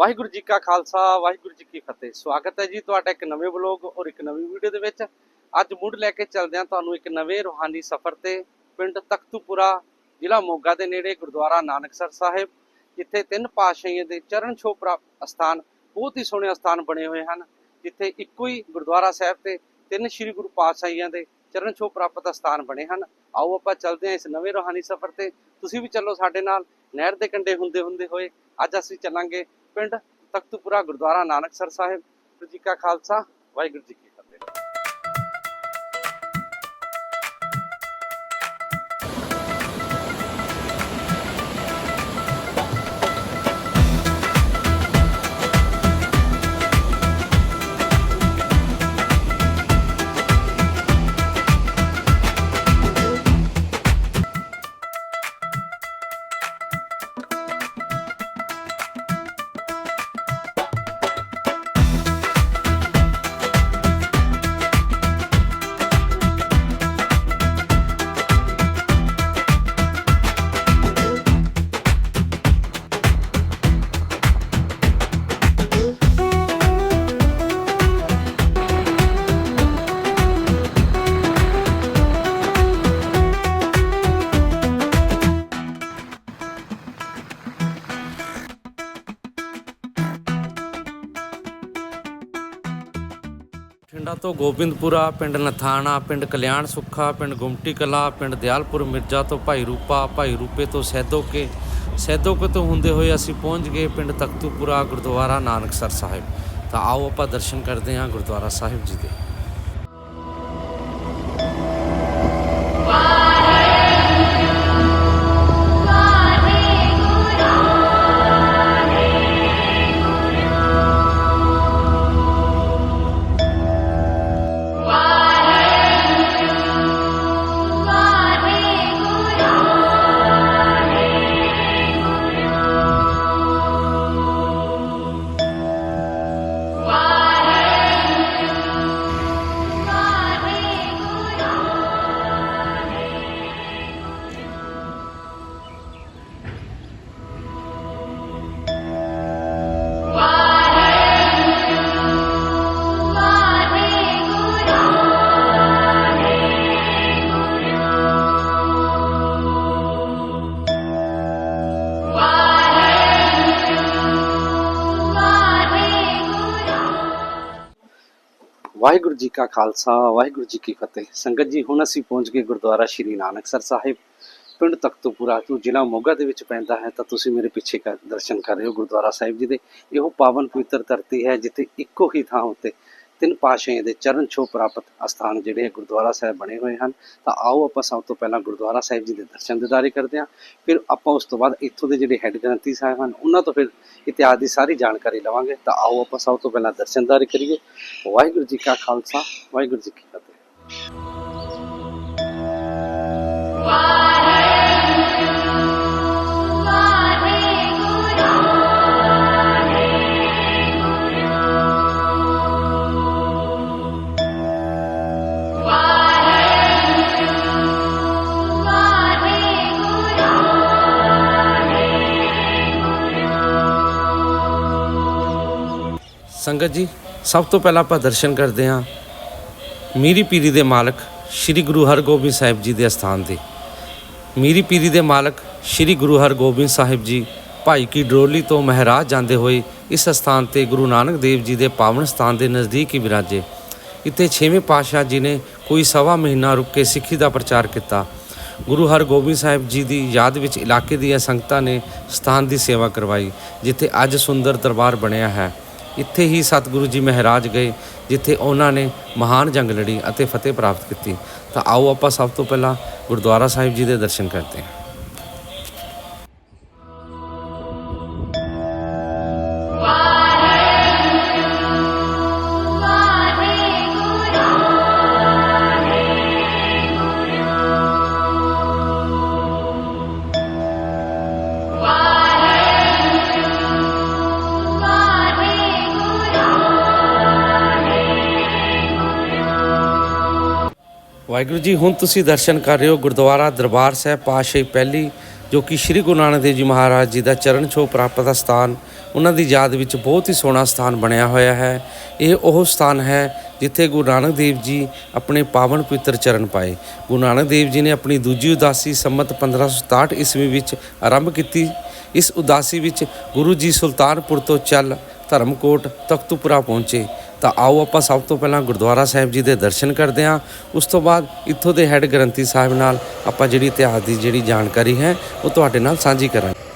ਵਾਹਿਗੁਰੂ ਜੀ ਕਾ ਖਾਲਸਾ, ਵਾਹਿਗੁਰੂ ਜੀ ਕੀ ਫਤਿਹ। ਸਵਾਗਤ ਹੈ ਜੀ ਤੁਹਾਡਾ ਇੱਕ ਨਵੇਂ ਵਲੌਗ ਔਰ ਇੱਕ ਨਵੀਂ ਵੀਡੀਓ ਦੇ ਵਿੱਚ। ਅੱਜ ਮੁੱਢ ਲੈ ਕੇ ਚੱਲਦੇ ਹਾਂ ਤੁਹਾਨੂੰ ਇੱਕ ਨਵੇਂ ਰੂਹਾਨੀ ਸਫ਼ਰ ਤੇ, ਪਿੰਡ ਤਖਤੂਪੁਰਾ, ਜ਼ਿਲ੍ਹਾ ਮੋਗਾ ਦੇ ਨੇੜੇ, ਗੁਰਦੁਆਰਾ ਨਾਨਕਸਰ ਸਾਹਿਬ, ਜਿੱਥੇ ਤਿੰਨ ਪਾਤਸ਼ਾਹੀਆਂ ਦੇ ਚਰਨ ਛੋਹ ਪ੍ਰਾਪਤ ਅਸਥਾਨ, ਬਹੁਤ ਹੀ ਸੋਹਣੇ ਅਸਥਾਨ ਬਣੇ ਹੋਏ ਹਨ, ਜਿੱਥੇ ਇੱਕੋ ਹੀ ਗੁਰਦੁਆਰਾ ਸਾਹਿਬ ਤੇ ਤਿੰਨ ਸ੍ਰੀ ਗੁਰੂ ਪਾਤਸ਼ਾਹੀਆਂ ਦੇ ਚਰਨ ਛੋਹ ਪ੍ਰਾਪਤ ਅਸਥਾਨ ਬਣੇ ਹਨ। ਆਓ ਆਪਾਂ ਚੱਲਦੇ ਹਾਂ ਇਸ ਨਵੇਂ ਰੂਹਾਨੀ ਸਫ਼ਰ ਤੇ। ਤੁਸੀਂ ਵੀ ਚੱਲੋ ਸਾਡੇ ਨਾਲ, ਨਹਿਰ ਦੇ ਕੰਢੇ ਹੁੰਦੇ ਹੁੰਦੇ ਹੋਏ। ਅੱਜ ਅਸੀਂ ਚੱਲਾਂਗੇ ਪਿੰਡ ਤਖਤਪੁਰਾ ਗੁਰਦੁਆਰਾ ਨਾਨਕਸਰ ਸਾਹਿਬ। ਜੀ ਕਾ ਖਾਲਸਾ ਵਾਹਿਗੁਰੂ ਜੀ ਕੀ ਤੋਂ ਗੋਬਿੰਦਪੁਰਾ, ਪਿੰਡ ਨਥਾਣਾ, ਪਿੰਡ ਕਲਿਆਣ ਸੁੱਖਾ ਪਿੰਡ ਗੁਮਟੀ ਕਲਾ ਪਿੰਡ ਦਿਆਲਪੁਰ ਮਿਰਜ਼ਾ ਤੋਂ ਭਾਈ ਰੂਪਾ, ਭਾਈ ਰੂਪੇ ਤੋਂ ਸੈਦੋਕੇ। ਸੈਦੋਕੇ ਤੋਂ ਹੁੰਦੇ ਹੋਏ ਅਸੀਂ ਪਹੁੰਚ ਗਏ ਪਿੰਡ ਤਖਤੂਪੁਰਾ ਗੁਰਦੁਆਰਾ ਨਾਨਕਸਰ ਸਾਹਿਬ। ਤਾਂ ਆਓ ਆਪਾਂ ਦਰਸ਼ਨ ਕਰਦੇ ਹਾਂ ਗੁਰਦੁਆਰਾ ਸਾਹਿਬ ਜੀ ਦੇ। ਵਾਹਿਗੁਰੂ ਜੀ ਕਾ ਖਾਲਸਾ, ਵਾਹਿਗੁਰੂ ਜੀ ਕੀ ਫਤਿਹ। ਸੰਗਤ ਜੀ, ਹੁਣ ਅਸੀਂ ਪਹੁੰਚ ਗਏ ਗੁਰਦੁਆਰਾ ਸ਼੍ਰੀ ਨਾਨਕਸਰ ਸਾਹਿਬ। ਪਿੰਡ ਤਖਤੂਪੁਰਾ ਤੋਂ ਜ਼ਿਲ੍ਹਾ ਮੋਗਾ ਦੇ ਵਿੱਚ ਪੈਂਦਾ ਹੈ, ਤਾਂ ਤੁਸੀਂ ਮੇਰੇ ਪਿੱਛੇ ਕਰ ਦਰਸ਼ਨ ਕਰ ਰਹੇ ਹੋ ਗੁਰਦੁਆਰਾ ਸਾਹਿਬ ਜੀ ਦੇ। ਇਹੋ ਪਾਵਨ ਪਵਿੱਤਰ ਧਰਤੀ ਹੈ, ਜਿੱਥੇ ਇੱਕੋ ਹੀ ਥਾਂ ਉੱਤੇ ਤਿੰਨ ਪਾਤਸ਼ਾਹੀਆਂ ਦੇ ਚਰਨ ਛੋਹ ਪ੍ਰਾਪਤ ਅਸਥਾਨ ਜਿਹੜੇ ਗੁਰਦੁਆਰਾ ਸਾਹਿਬ ਬਣੇ ਹੋਏ ਹਨ। ਤਾਂ ਆਓ ਆਪਾਂ ਸਭ ਤੋਂ ਪਹਿਲਾਂ ਗੁਰਦੁਆਰਾ ਸਾਹਿਬ ਜੀ ਦੇ ਦਰਸ਼ਨ ਦਿਦਾਰੇ ਕਰਦੇ ਹਾਂ। ਫਿਰ ਆਪਾਂ ਉਸ ਤੋਂ ਬਾਅਦ ਇੱਥੋਂ ਦੇ ਜਿਹੜੇ ਹੈੱਡ ਗ੍ਰੰਥੀ ਸਾਹਿਬ ਹਨ, ਉਹਨਾਂ ਤੋਂ ਫਿਰ ਇਤਿਹਾਸ ਦੀ ਸਾਰੀ ਜਾਣਕਾਰੀ ਲਵਾਂਗੇ। ਤਾਂ ਆਓ ਆਪਾਂ ਸਭ ਤੋਂ ਪਹਿਲਾਂ ਦਰਸ਼ਨਦਾਰੀ ਕਰੀਏ। ਵਾਹਿਗੁਰੂ ਜੀ ਕਾ ਖਾਲਸਾ, ਵਾਹਿਗੁਰੂ ਜੀ ਕੀ ਫਤਿਹ। ਸੰਗਤ ਜੀ, ਸਭ ਤੋਂ ਪਹਿਲਾਂ ਆਪਾਂ ਦਰਸ਼ਨ ਕਰਦੇ ਹਾਂ ਮੀਰੀ ਪੀਰੀ ਦੇ ਮਾਲਕ ਸ੍ਰੀ ਗੁਰੂ ਹਰਗੋਬਿੰਦ ਸਾਹਿਬ ਜੀ ਦੇ ਅਸਥਾਨ ਤੇ। ਮੀਰੀ ਪੀਰੀ ਦੇ ਮਾਲਕ ਸ੍ਰੀ ਗੁਰੂ ਹਰਗੋਬਿੰਦ ਸਾਹਿਬ ਜੀ ਭਾਈ ਕੀ ਡਰੋਲੀ ਤੋਂ ਮਹਾਰਾਜ ਜਾਂਦੇ ਹੋਏ ਇਸ ਅਸਥਾਨ ਤੇ ਗੁਰੂ ਨਾਨਕ ਦੇਵ ਜੀ ਦੇ ਪਾਵਨ ਸਥਾਨ ਦੇ ਨਜ਼ਦੀਕ ਹੀ ਵਿਰਾਜੇ। ਇੱਥੇ ਛੇਵੇਂ ਪਾਤਸ਼ਾਹ ਜੀ ਨੇ ਕੋਈ ਸਵਾ ਮਹੀਨਾ ਰੁਕ ਕੇ ਸਿੱਖੀ ਦਾ ਪ੍ਰਚਾਰ ਕੀਤਾ। ਗੁਰੂ ਹਰਗੋਬਿੰਦ ਸਾਹਿਬ ਜੀ ਦੀ ਯਾਦ ਵਿੱਚ ਇਲਾਕੇ ਦੀਆਂ ਸੰਗਤਾਂ ਨੇ ਸਥਾਨ ਦੀ ਸੇਵਾ ਕਰਵਾਈ, ਜਿੱਥੇ ਅੱਜ ਸੁੰਦਰ ਦਰਬਾਰ ਬਣਿਆ ਹੈ। ਇੱਥੇ ਹੀ ਸਤਿਗੁਰੂ ਜੀ ਮਹਾਰਾਜ ਗਏ, ਜਿੱਥੇ ਉਹਨਾਂ ਨੇ ਮਹਾਨ ਜੰਗ ਲੜੀ ਅਤੇ ਫਤਿਹ ਪ੍ਰਾਪਤ ਕੀਤੀ। ਤਾਂ ਆਓ ਆਪਾਂ ਸਭ ਤੋਂ ਪਹਿਲਾਂ ਗੁਰਦੁਆਰਾ ਸਾਹਿਬ ਜੀ ਦੇ ਦਰਸ਼ਨ ਕਰਦੇ ਹਾਂ। ਵਾਹਿਗੁਰੂ ਜੀ, ਹੁਣ ਤੁਸੀਂ ਦਰਸ਼ਨ ਕਰ ਰਹੇ ਹੋ ਗੁਰਦੁਆਰਾ ਦਰਬਾਰ ਸਾਹਿਬ ਪਾਤਸ਼ਾਹੀ ਪਹਿਲੀ, ਜੋ ਕਿ ਸ੍ਰੀ ਗੁਰੂ ਨਾਨਕ ਦੇਵ ਜੀ ਮਹਾਰਾਜ ਜੀ ਦਾ ਚਰਨ ਛੋਹ ਪ੍ਰਾਪਤ ਸਥਾਨ, ਉਹਨਾਂ ਦੀ ਯਾਦ ਵਿੱਚ ਬਹੁਤ ਹੀ ਸੋਹਣਾ ਸਥਾਨ ਬਣਿਆ ਹੋਇਆ ਹੈ। ਇਹ ਉਹ ਸਥਾਨ ਹੈ ਜਿੱਥੇ ਗੁਰੂ ਨਾਨਕ ਦੇਵ ਜੀ ਆਪਣੇ ਪਾਵਨ ਪਵਿੱਤਰ ਚਰਨ ਪਾਏ। ਗੁਰੂ ਨਾਨਕ ਦੇਵ ਜੀ ਨੇ ਆਪਣੀ ਦੂਜੀ ਉਦਾਸੀ ਸੰਮਤ 1567 ਈਸਵੀ ਵਿੱਚ ਆਰੰਭ ਕੀਤੀ। ਇਸ ਉਦਾਸੀ ਵਿੱਚ ਗੁਰੂ ਜੀ ਸੁਲਤਾਨਪੁਰ ਤੋਂ ਚੱਲ ਧਰਮਕੋਟ ਤਖਤੂਪੁਰਾ ਪਹੁੰਚੇ। ਤਾਂ ਆਓ ਆਪਾਂ ਸਭ ਤੋਂ ਪਹਿਲਾਂ ਗੁਰਦੁਆਰਾ ਸਾਹਿਬ ਜੀ ਦੇ ਦਰਸ਼ਨ ਕਰਦੇ ਹਾਂ। ਉਸ ਤੋਂ ਬਾਅਦ ਇੱਥੋਂ ਦੇ ਹੈੱਡ ਗ੍ਰੰਥੀ ਸਾਹਿਬ ਨਾਲ ਆਪਾਂ ਜਿਹੜੀ ਇਤਿਹਾਸ ਦੀ ਜਿਹੜੀ ਜਾਣਕਾਰੀ ਹੈ, ਉਹ ਤੁਹਾਡੇ ਨਾਲ ਸਾਂਝੀ ਕਰਾਂਗੇ।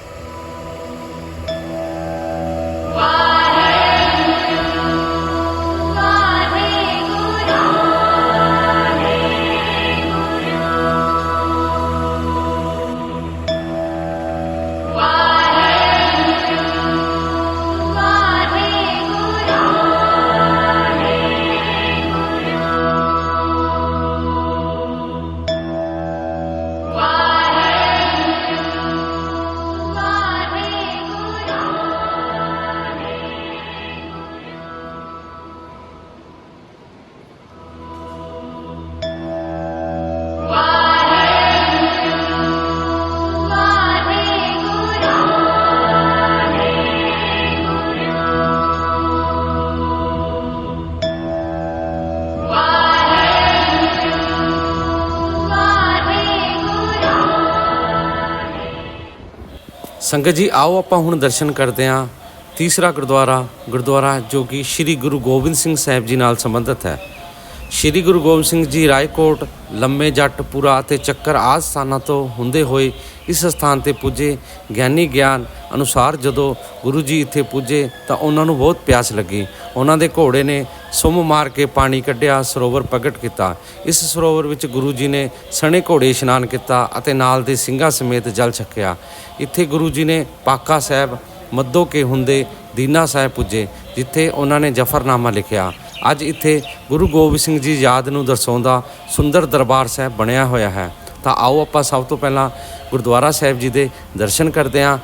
ਸੰਗਤ ਜੀ, ਆਓ ਆਪਾਂ ਹੁਣ ਦਰਸ਼ਨ ਕਰਦੇ ਹਾਂ ਤੀਸਰਾ ਗੁਰਦੁਆਰਾ ਗੁਰਦੁਆਰਾ ਜੋ ਕਿ ਸ੍ਰੀ ਗੁਰੂ ਗੋਬਿੰਦ ਸਿੰਘ ਸਾਹਿਬ ਜੀ ਨਾਲ ਸੰਬੰਧਿਤ ਹੈ। ਸ੍ਰੀ ਗੁਰੂ ਗੋਬਿੰਦ ਸਿੰਘ ਜੀ ਰਾਏਕੋਟ, ਲੰਮੇ ਜੱਟ, ਪੁਰਾ ਅਤੇ ਚੱਕਰ ਆਦਿ ਸਥਾਨਾਂ ਤੋਂ ਹੁੰਦੇ ਹੋਏ ਇਸ ਸਥਾਨ ਤੇ ਪੁੱਜੇ। ਗਿਆਨੀ ਗਿਆਨ ਅਨੁਸਾਰ ਜਦੋਂ ਗੁਰੂ ਜੀ ਇੱਥੇ ਪੁੱਜੇ ਤਾਂ ਉਹਨਾਂ ਨੂੰ ਬਹੁਤ ਪਿਆਸ ਲੱਗੀ। ਉਹਨਾਂ ਦੇ ਘੋੜੇ ਨੇ ਸੁੰਮ ਮਾਰ ਕੇ ਪਾਣੀ ਕੱਢਿਆ, ਸਰੋਵਰ ਪ੍ਰਗਟ ਕੀਤਾ। ਇਸ ਸਰੋਵਰ ਵਿੱਚ ਗੁਰੂ ਜੀ ਨੇ ਸਣੇ ਘੋੜੇ ਇਸ਼ਨਾਨ ਕੀਤਾ ਅਤੇ ਨਾਲ ਦੇ ਸਿੰਘਾਂ ਸਮੇਤ ਜਲ ਛਕਿਆ। ਇੱਥੇ ਗੁਰੂ ਜੀ ਨੇ ਪਾਕਾ ਸਾਹਿਬ ਮੱਦੋ ਕੇ ਹੁੰਦੇ ਦੀਨਾ ਸਾਹਿਬ ਪੁੱਜੇ, ਜਿੱਥੇ ਉਹਨਾਂ ਨੇ ਜਫਰਨਾਮਾ ਲਿਖਿਆ। ਅੱਜ ਇੱਥੇ ਗੁਰੂ ਗੋਬਿੰਦ ਸਿੰਘ ਜੀ ਯਾਦ ਨੂੰ ਦਰਸਾਉਂਦਾ ਸੁੰਦਰ ਦਰਬਾਰ ਸਾਹਿਬ ਬਣਿਆ ਹੋਇਆ ਹੈ। ਤਾਂ ਆਓ ਆਪਾਂ ਸਭ ਤੋਂ ਪਹਿਲਾਂ ਗੁਰਦੁਆਰਾ ਸਾਹਿਬ ਜੀ ਦੇ ਦਰਸ਼ਨ ਕਰਦੇ ਹਾਂ।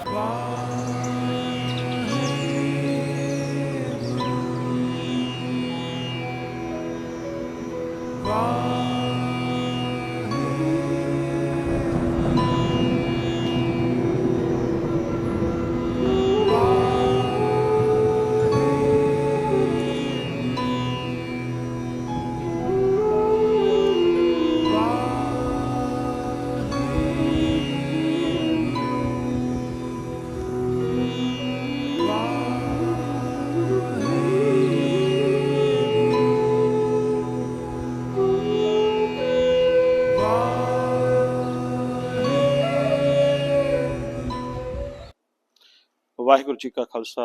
ਵਾਹਿਗੁਰੂ ਜੀ ਕਾ ਖਾਲਸਾ,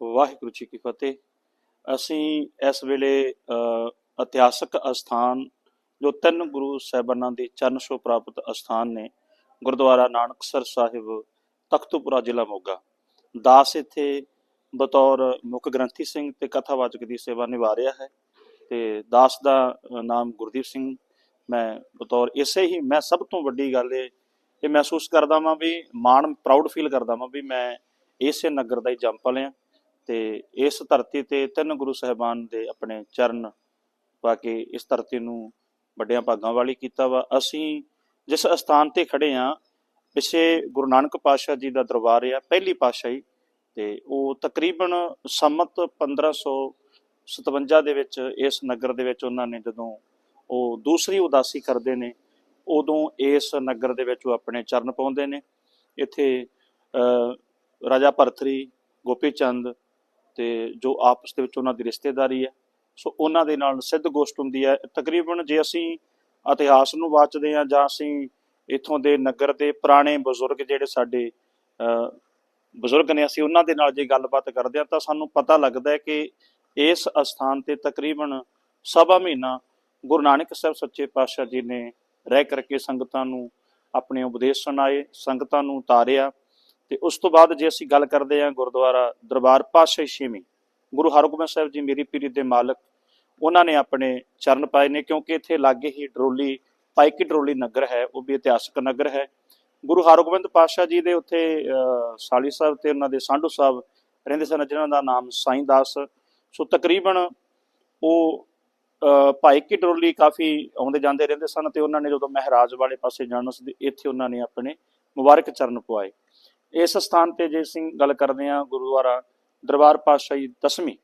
ਵਾਹਿਗੁਰੂ ਜੀ ਕੀ ਫਤਿਹ। ਅਸੀਂ ਇਸ ਵੇਲੇ ਇਤਿਹਾਸਕ ਅਸਥਾਨ, ਜੋ ਤਿੰਨ ਗੁਰੂ ਸਾਹਿਬਾਨਾਂ ਦੇ ਚਰਨ ਛੋਹ ਪ੍ਰਾਪਤ ਅਸਥਾਨ ਨੇ, ਗੁਰਦੁਆਰਾ ਨਾਨਕਸਰ ਸਾਹਿਬ, ਤਖਤੂਪੁਰਾ ਜ਼ਿਲ੍ਹਾ ਮੋਗਾ। ਦਾਸ ਇੱਥੇ ਬਤੌਰ ਮੁੱਖ ਗ੍ਰੰਥੀ ਸਿੰਘ ਤੇ ਕਥਾਵਾਚਕ ਦੀ ਸੇਵਾ ਨਿਭਾ ਰਿਹਾ ਹੈ ਤੇ ਦਾਸ ਦਾ ਨਾਮ ਗੁਰਦੀਪ ਸਿੰਘ। ਮੈਂ ਬਤੌਰ ਇਸੇ ਹੀ, ਮੈਂ ਸਭ ਤੋਂ ਵੱਡੀ ਗੱਲ ਇਹ ਇਹ ਮਹਿਸੂਸ ਕਰਦਾ ਵਾਂ ਵੀ ਮਾਣ ਪ੍ਰਾਊਡ ਫੀਲ ਕਰਦਾ ਵਾਂ ਵੀ ਮੈਂ ਇਸੇ ਨਗਰ ਦਾ ਹੀ ਜੰਪਲ ਆ ਤੇ ਇਸ ਧਰਤੀ ਤੇ ਤਿੰਨ ਗੁਰੂ ਸਾਹਿਬਾਨ ਦੇ ਆਪਣੇ ਚਰਨ ਪਾ ਕੇ ਇਸ ਧਰਤੀ ਨੂੰ ਵੱਡਿਆਂ ਭਾਗਾਂ ਵਾਲੀ ਕੀਤਾ ਵਾ। ਅਸੀਂ ਜਿਸ ਅਸਥਾਨ ਤੇ ਖੜੇ ਆ ਪਿਛੇ ਗੁਰੂ ਨਾਨਕ ਪਾਤਸ਼ਾਹ ਜੀ ਦਾ ਦਰਬਾਰ ਆ ਪਹਿਲੀ ਪਾਤਸ਼ਾਹੀ ਤੇ ਉਹ ਤਕਰੀਬਨ ਸੰਮਤ 1557 ਦੇ ਵਿੱਚ ਇਸ ਨਗਰ ਦੇ ਵਿੱਚ ਉਹਨਾਂ ਨੇ ਜਦੋਂ ਉਹ ਦੂਸਰੀ ਉਦਾਸੀ ਕਰਦੇ ਨੇ ਉਦੋਂ ਇਸ ਨਗਰ ਦੇ ਵਿੱਚ ਉਹ ਆਪਣੇ ਚਰਨ ਪਾਉਂਦੇ ਨੇ। ਇੱਥੇ ਅਹ, ਰਾਜਾ ਭਰਤਰੀ ਗੋਪੀ ਚੰਦ ਤੇ ਜੋ ਆਪਸ ਦੇ ਵਿੱਚ ਉਹਨਾਂ ਦੀ ਰਿਸ਼ਤੇਦਾਰੀ ਹੈ, ਸੋ ਉਹਨਾਂ ਦੇ ਨਾਲ ਸਿੱਧ ਗੋਸ਼ਟ ਹੁੰਦੀ ਹੈ। ਤਕਰੀਬਨ ਜੇ ਅਸੀਂ ਇਤਿਹਾਸ ਨੂੰ ਵਾਚਦੇ ਹਾਂ ਜਾਂ ਅਸੀਂ ਇੱਥੋਂ ਦੇ ਨਗਰ ਦੇ ਪੁਰਾਣੇ ਬਜ਼ੁਰਗ ਜਿਹੜੇ ਸਾਡੇ ਬਜ਼ੁਰਗ ਨੇ ਅਸੀਂ ਉਹਨਾਂ ਦੇ ਨਾਲ ਜੇ ਗੱਲਬਾਤ ਕਰਦੇ ਹਾਂ ਤਾਂ ਸਾਨੂੰ ਪਤਾ ਲੱਗਦਾ ਹੈ ਕਿ ਇਸ ਅਸਥਾਨ ਤੇ ਤਕਰੀਬਨ ਸਵਾ ਮਹੀਨਾ ਗੁਰੂ ਨਾਨਕ ਸਾਹਿਬ ਸੱਚੇ ਪਾਤਸ਼ਾਹ ਜੀ ਨੇ ਰਹਿ ਕਰਕੇ ਸੰਗਤਾਂ ਨੂੰ ਆਪਣੇ ਉਪਦੇਸ਼ ਸੁਣਾਏ, ਸੰਗਤਾਂ ਨੂੰ ਉਤਾਰਿਆ। ਤੇ ਉਸ ਤੋਂ ਬਾਅਦ ਜੇ ਅਸੀਂ ਗੱਲ ਕਰਦੇ ਹਾਂ ਗੁਰਦੁਆਰਾ ਦਰਬਾਰ ਪਾਤਸ਼ਾਹੀ ਛੇਵੀਂ ਗੁਰੂ ਹਰਗੋਬਿੰਦ ਸਾਹਿਬ ਜੀ ਮੇਰੀ ਪੀਰੀ ਦੇ ਮਾਲਕ ਉਹਨਾਂ ਨੇ ਆਪਣੇ ਚਰਨ ਪਾਏ ਨੇ ਕਿਉਂਕਿ ਇੱਥੇ ਲਾਗੇ ਹੀ ਡਰੋਲੀ ਪਾਈਕੀ ਡਰੋਲੀ ਨਗਰ ਹੈ ਉਹ ਵੀ ਇਤਿਹਾਸਕ ਨਗਰ ਹੈ। ਗੁਰੂ ਹਰਗੋਬਿੰਦ ਪਾਤਸ਼ਾਹ ਜੀ ਦੇ ਉੱਥੇ ਸਾਲੀ ਸਾਹਿਬ ਤੇ ਉਹਨਾਂ ਦੇ ਸਾਂਢੂ ਸਾਹਿਬ ਰਹਿੰਦੇ ਸਨ ਜਿਨ੍ਹਾਂ ਦਾ ਨਾਮ ਸਾਈਂ ਦਾਸ ਸੋ ਤਕਰੀਬਨ ਉਹ ਅਹ, ਭਾਈ ਕੀ ਡਰੋਲੀ ਕਾਫੀ ਆਉਂਦੇ ਜਾਂਦੇ ਰਹਿੰਦੇ ਸਨ ਤੇ ਉਹਨਾਂ ਨੇ ਜਦੋਂ ਮਹਾਰਾਜ ਵਾਲੇ ਪਾਸੇ ਜਾਣਾ ਸੀ ਇੱਥੇ ਉਹਨਾਂ ਨੇ ਆਪਣੇ ਮੁਬਾਰਕ ਚਰਨ ਪਵਾਏ ਇਸ ਸਥਾਨ ਤੇ ਜੇ ਅਸੀਂ ਗੱਲ ਕਰਦੇ ਹਾਂ ਗੁਰਦੁਆਰਾ ਦਰਬਾਰ ਪਾਤਸ਼ਾਹੀ ਦਸਵੀਂ,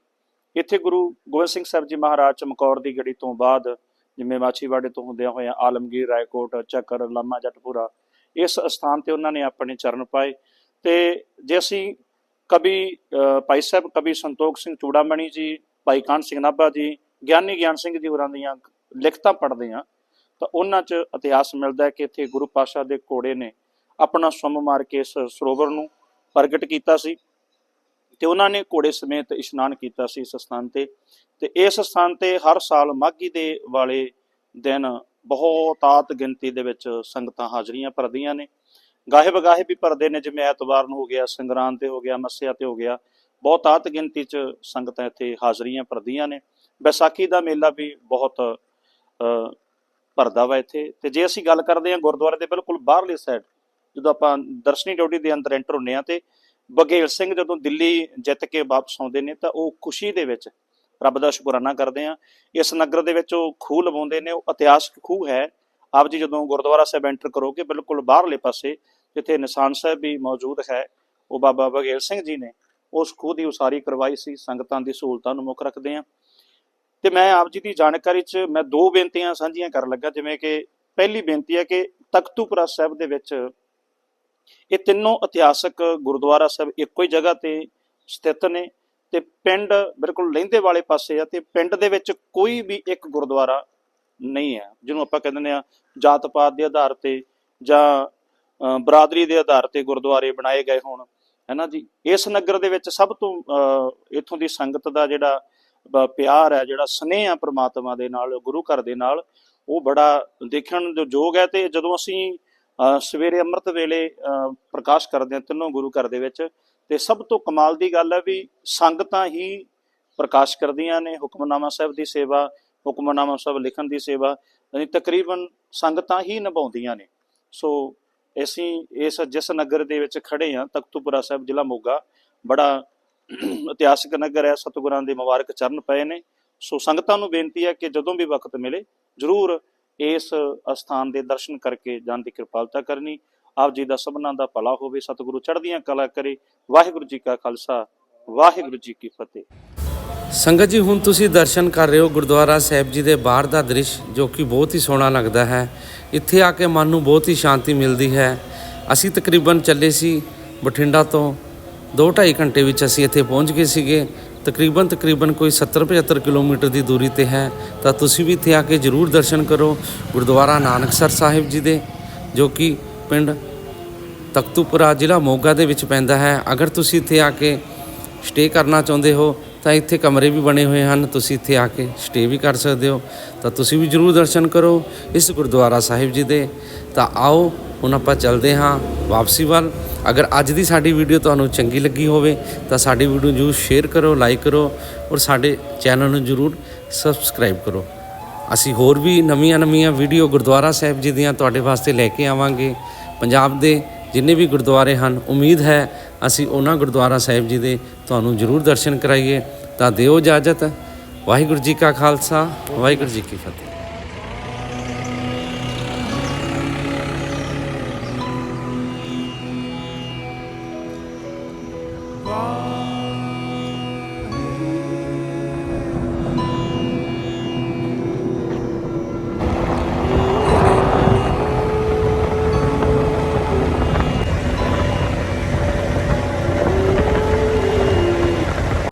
ਇੱਥੇ ਗੁਰੂ ਗੋਬਿੰਦ ਸਿੰਘ ਸਾਹਿਬ ਜੀ ਮਹਾਰਾਜ ਚਮਕੌਰ ਦੀ ਗੜੀ ਤੋਂ ਬਾਅਦ ਜਿਵੇਂ ਮਾਛੀਵਾੜੇ ਤੋਂ ਹੁੰਦਿਆਂ ਹੋਇਆਂ ਆਲਮਗੀਰ, ਰਾਏਕੋਟ, ਚੱਕਰ, ਲਾਮਾ, ਜੱਟਪੁਰਾ, ਇਸ ਸਥਾਨ ਤੇ ਉਹਨਾਂ ਨੇ ਆਪਣੇ ਚਰਨ ਪਾਏ ਤੇ ਜੇ ਅਸੀਂ ਕਵੀ ਭਾਈ ਸਾਹਿਬ ਕਵੀ ਸੰਤੋਖ ਸਿੰਘ ਚੂੜਾਮਣੀ ਜੀ, ਭਾਈ ਕਾਨ ਸਿੰਘ ਨਾਭਾ ਜੀ, ਗਿਆਨੀ ਗਿਆਨ ਸਿੰਘ ਜੀ ਹੋਰਾਂ ਦੀਆਂ ਲਿਖਤਾਂ ਪੜ੍ਹਦੇ ਹਾਂ ਤਾਂ ਉਹਨਾਂ 'ਚ ਇਤਿਹਾਸ ਮਿਲਦਾ ਹੈ ਕਿ ਇੱਥੇ ਗੁਰੂ ਪਾਤਸ਼ਾਹ ਦੇ ਘੋੜੇ ਨੇ ਆਪਣਾ ਸੁੰਮ ਮਾਰ ਕੇ ਇਸ ਸਰੋਵਰ ਨੂੰ ਪ੍ਰਗਟ ਕੀਤਾ ਸੀ ਤੇ ਉਹਨਾਂ ਨੇ ਘੋੜੇ ਸਮੇਤ ਇਸ਼ਨਾਨ ਕੀਤਾ ਸੀ ਇਸ ਸਥਾਨ ਤੇ। ਤੇ ਇਸ ਸਥਾਨ ਤੇ ਹਰ ਸਾਲ ਮਾਘੀ ਦੇ ਵਾਲੇ ਦਿਨ ਬਹੁਤ ਆਤ ਗਿਣਤੀ ਦੇ ਵਿੱਚ ਸੰਗਤਾਂ ਹਾਜ਼ਰੀਆਂ ਭਰਦੀਆਂ ਨੇ। ਗਾਹੇ ਬਗਾਹੇ ਵੀ ਭਰਦੇ ਨੇ, ਜਿਵੇਂ ਐਤਵਾਰ ਨੂੰ ਹੋ ਗਿਆ, ਸੰਗਰਾਂਦ ਤੇ ਹੋ ਗਿਆ, ਮੱਸਿਆ ਤੇ ਹੋ ਗਿਆ। ਬਹੁਤ ਆਤ ਗਿਣਤੀ ਚ ਸੰਗਤਾਂ ਇੱਥੇ ਹਾਜ਼ਰੀਆਂ ਭਰਦੀਆਂ ਨੇ। ਵਿਸਾਖੀ ਦਾ ਮੇਲਾ ਵੀ ਬਹੁਤ ਭਰਦਾ ਵਾ ਇੱਥੇ। ਤੇ ਜੇ ਅਸੀਂ ਗੱਲ ਕਰਦੇ ਹਾਂ ਗੁਰਦੁਆਰੇ ਦੇ ਬਿਲਕੁਲ ਬਾਹਰਲੇ ਸਾਈਡ ਜਦੋਂ ਆਪਾਂ ਦਰਸ਼ਨੀ ਡਿਊਟੀ ਦੇ ਅੰਦਰ ਐਂਟਰ ਹੁੰਨੇ ਆ ਤੇ ਬਘੇਲ ਸਿੰਘ ਜਦੋਂ ਦਿੱਲੀ ਜਿੱਤ ਕੇ ਵਾਪਸ ਆਉਂਦੇ ਨੇ ਤਾਂ ਉਹ ਖੁਸ਼ੀ ਦੇ ਵਿੱਚ ਰੱਬ ਦਾ ਸ਼ੁਕਰਾਨਾ ਕਰਦੇ ਆ ਇਸ ਨਗਰ ਦੇ ਵਿੱਚ ਉਹ ਖੂਹ ਲਵਾਉਂਦੇ ਨੇ, ਉਹ ਇਤਿਹਾਸਕ ਖੂਹ ਹੈ। ਆਪ ਜੀ ਜਦੋਂ ਗੁਰਦੁਆਰਾ ਸਾਹਿਬ ਐਂਟਰ ਕਰੋਗੇ ਬਿਲਕੁਲ ਬਾਹਰਲੇ ਪਾਸੇ, ਜਿੱਥੇ ਨਿਸ਼ਾਨ ਸਾਹਿਬ ਵੀ ਮੌਜੂਦ ਹੈ, ਉਹ ਬਾਬਾ ਬਘੇਲ ਸਿੰਘ ਜੀ ਨੇ ਉਸ ਖੂਹ ਦੀ ਉਸਾਰੀ ਕਰਵਾਈ ਸੀ, ਸੰਗਤਾਂ ਦੀ ਸਹੂਲਤਾਂ ਨੂੰ ਮੁੱਖ ਰੱਖਦੇ ਆ ਤੇ ਮੈਂ ਆਪ ਜੀ ਦੀ ਜਾਣਕਾਰੀ 'ਚ ਮੈਂ ਦੋ ਬੇਨਤੀਆਂ ਸਾਂਝੀਆਂ ਕਰਨ ਲੱਗਾ, ਜਿਵੇਂ ਕਿ ਪਹਿਲੀ ਬੇਨਤੀ ਹੈ ਕਿ ਤਖਤੂਪੁਰਾ ਸਾਹਿਬ ਦੇ ਵਿੱਚ ਇਹ ਤਿੰਨੋਂ ਇਤਿਹਾਸਕ ਗੁਰਦੁਆਰਾ ਸਾਹਿਬ ਇੱਕੋ ਹੀ ਜਗ੍ਹਾ ਤੇ ਸਥਿਤ ਨੇ ਤੇ ਪਿੰਡ ਬਿਲਕੁਲ ਲਹਿੰਦੇ ਵਾਲੇ ਪਾਸੇ ਆ ਤੇ ਪਿੰਡ ਦੇ ਵਿੱਚ ਕੋਈ ਵੀ ਇੱਕ ਗੁਰਦੁਆਰਾ ਨਹੀਂ ਹੈ ਜਿਹਨੂੰ ਆਪਾਂ ਕਹਿੰਦੇ ਆ ਜਾਤ ਪਾਤ ਦੇ ਆਧਾਰ ਤੇ ਜਾਂ ਬਰਾਦਰੀ ਦੇ ਆਧਾਰ ਤੇ ਗੁਰਦੁਆਰੇ ਬਣਾਏ ਗਏ ਹੋਣ ਹੈਨਾ ਜੀ? ਇਸ ਨਗਰ ਦੇ ਵਿੱਚ ਸਭ ਤੋਂ ਅ, ਇੱਥੋਂ ਦੀ ਸੰਗਤ ਦਾ ਜਿਹੜਾ ਪਿਆਰ ਹੈ ਜਿਹੜਾ ਸਨੇਹ ਆ ਪ੍ਰਮਾਤਮਾ ਦੇ ਨਾਲ ਗੁਰੂ ਘਰ ਦੇ ਨਾਲ ਉਹ ਬੜਾ ਦੇਖਣ ਦੇ ਯੋਗ ਹੈ ਤੇ ਜਦੋਂ ਅਸੀਂ ਸਵੇਰੇ ਅੰਮ੍ਰਿਤ ਵੇਲੇ ਪ੍ਰਕਾਸ਼ ਕਰਦੇ ਹਾਂ ਤਿੰਨੋਂ ਗੁਰੂ ਘਰ ਦੇ ਵਿੱਚ। ਤੇ ਸਭ ਤੋਂ ਕਮਾਲ ਦੀ ਗੱਲ ਹੈ ਵੀ ਸੰਗਤਾਂ ਹੀ ਪ੍ਰਕਾਸ਼ ਕਰਦੀਆਂ ਨੇ, ਹੁਕਮਨਾਮਾ ਸਾਹਿਬ ਦੀ ਸੇਵਾ, ਹੁਕਮਨਾਮਾ ਸਾਹਿਬ ਲਿਖਣ ਦੀ ਸੇਵਾ, ਯਾਨੀ ਤਕਰੀਬਨ ਸੰਗਤਾਂ ਹੀ ਨਿਭਾਉਂਦੀਆਂ ਨੇ। ਸੋ ਅਸੀਂ ਇਸ ਜਿਸ ਨਗਰ ਦੇ ਵਿੱਚ ਖੜੇ ਹਾਂ, ਤਖਤੂਪੁਰਾ ਸਾਹਿਬ ਜ਼ਿਲ੍ਹਾ ਮੋਗਾ, ਬੜਾ ਇਤਿਹਾਸਿਕ ਨਗਰ ਹੈ, ਸਤਿਗੁਰਾਂ ਦੇ ਮੁਬਾਰਕ ਚਰਨ ਪਏ ਨੇ। ਸੋ ਸੰਗਤਾਂ ਨੂੰ ਬੇਨਤੀ ਹੈ ਕਿ ਜਦੋਂ ਵੀ ਵਕਤ ਮਿਲੇ, ਜ਼ਰੂਰ ਇਸ ਅਸਥਾਨ ਦੇ ਦਰਸ਼ਨ ਕਰਕੇ ਜਾਣ ਦੀ ਕਿਰਪਾਲਤਾ ਕਰਨੀ। ਆਪ ਜੀ ਦਾ ਸਭਨਾਂ ਦਾ ਭਲਾ ਹੋਵੇ। ਸਤਿਗੁਰੂ ਚੜ੍ਹਦੀਆਂ ਕਲਾ ਕਰੇ। ਵਾਹਿਗੁਰੂ ਜੀ ਕਾ ਖਾਲਸਾ। ਵਾਹਿਗੁਰੂ ਜੀ ਕੀ ਫਤਿਹ। ਸੰਗਤ ਜੀ, ਹੁਣ ਤੁਸੀਂ ਦਰਸ਼ਨ ਕਰ ਰਹੇ ਹੋ ਗੁਰਦੁਆਰਾ ਸਾਹਿਬ ਜੀ ਦੇ ਬਾਹਰ ਦਾ ਦ੍ਰਿਸ਼, ਜੋ ਕਿ ਬਹੁਤ ਹੀ ਸੋਹਣਾ ਲੱਗਦਾ ਹੈ। ਇੱਥੇ ਆ ਕੇ ਮਨ ਨੂੰ ਬਹੁਤ ਹੀ ਸ਼ਾਂਤੀ ਮਿਲਦੀ ਹੈ। ਅਸੀਂ ਤਕਰੀਬਨ ਚੱਲੇ ਸੀ ਬਠਿੰਡਾ ਤੋਂ। 2.5 ਘੰਟੇ ਵਿੱਚ ਅਸੀਂ ਇੱਥੇ ਪਹੁੰਚ ਗਏ ਸੀਗੇ। ਤਕਰੀਬਨ ਤਕਰੀਬਨ ਕੋਈ 70-75 ਕਿਲੋਮੀਟਰ ਦੀ ਦੂਰੀ ਤੇ ਹੈ, ਤਾਂ ਤੁਸੀਂ ਵੀ ਇੱਥੇ ਆ ਕੇ ਜ਼ਰੂਰ ਦਰਸ਼ਨ ਕਰੋ ਗੁਰਦੁਆਰਾ ਨਾਨਕਸਰ ਸਾਹਿਬ ਜੀ ਦੇ, ਜੋ ਕਿ ਪਿੰਡ ਤਖਤੂਪੁਰਾ ਜ਼ਿਲ੍ਹਾ ਮੋਗਾ ਦੇ ਵਿੱਚ ਪੈਂਦਾ ਹੈ। ਅਗਰ ਤੁਸੀਂ ਇੱਥੇ ਆ ਕੇ ਸਟੇ ਕਰਨਾ ਚਾਹੁੰਦੇ ਹੋ ਤਾਂ ਇੱਥੇ ਕਮਰੇ ਵੀ ਬਣੇ ਹੋਏ ਹਨ, ਤੁਸੀਂ ਇੱਥੇ ਆ ਕੇ ਸਟੇ ਵੀ ਕਰ ਸਕਦੇ ਹੋ। ਤਾਂ ਤੁਸੀਂ ਵੀ ਜਰੂਰ ਦਰਸ਼ਨ ਕਰੋ ਇਸ ਗੁਰਦੁਆਰਾ ਸਾਹਿਬ ਜੀ ਦੇ। ਤਾਂ ਆਓ, ਹੁਣ ਆਪਾਂ ਚੱਲਦੇ ਹਾਂ ਵਾਪਸੀ ਵੱਲ। ਅਗਰ ਅੱਜ ਦੀ ਸਾਡੀ ਵੀਡੀਓ ਤੁਹਾਨੂੰ ਚੰਗੀ ਲੱਗੀ ਹੋਵੇ, ਤਾਂ ਸਾਡੀ ਵੀਡੀਓ ਜਰੂਰ ਸ਼ੇਅਰ ਕਰੋ ਲਾਈਕ ਕਰੋ ਔਰ ਸਾਡੇ ਚੈਨਲ ਨੂੰ ਜਰੂਰ ਸਬਸਕ੍ਰਾਈਬ ਕਰੋ। ਅਸੀਂ ਹੋਰ ਵੀ ਨਵੀਆਂ ਨਵੀਆਂ ਵੀਡੀਓ ਗੁਰਦੁਆਰਾ ਸਾਹਿਬ ਜੀ ਦੀਆਂ ਤੁਹਾਡੇ ਵਾਸਤੇ ਲੈ ਕੇ ਆਵਾਂਗੇ। ਪੰਜਾਬ ਦੇ ਜਿੰਨੇ ਵੀ ਗੁਰਦੁਆਰੇ ਹਨ, ਉਮੀਦ ਹੈ ਅਸੀਂ ਉਹਨਾਂ ਗੁਰਦੁਆਰਾ ਸਾਹਿਬ ਜੀ ਦੇ ਤੁਹਾਨੂੰ ਜ਼ਰੂਰ ਦਰਸ਼ਨ ਕਰਾਈਏ। ਤਾਂ ਦਿਓ ਇਜਾਜ਼ਤ। ਵਾਹਿਗੁਰੂ ਜੀ ਕਾ ਖਾਲਸਾ, ਵਾਹਿਗੁਰੂ ਜੀ ਕੀ ਫਤਿਹ।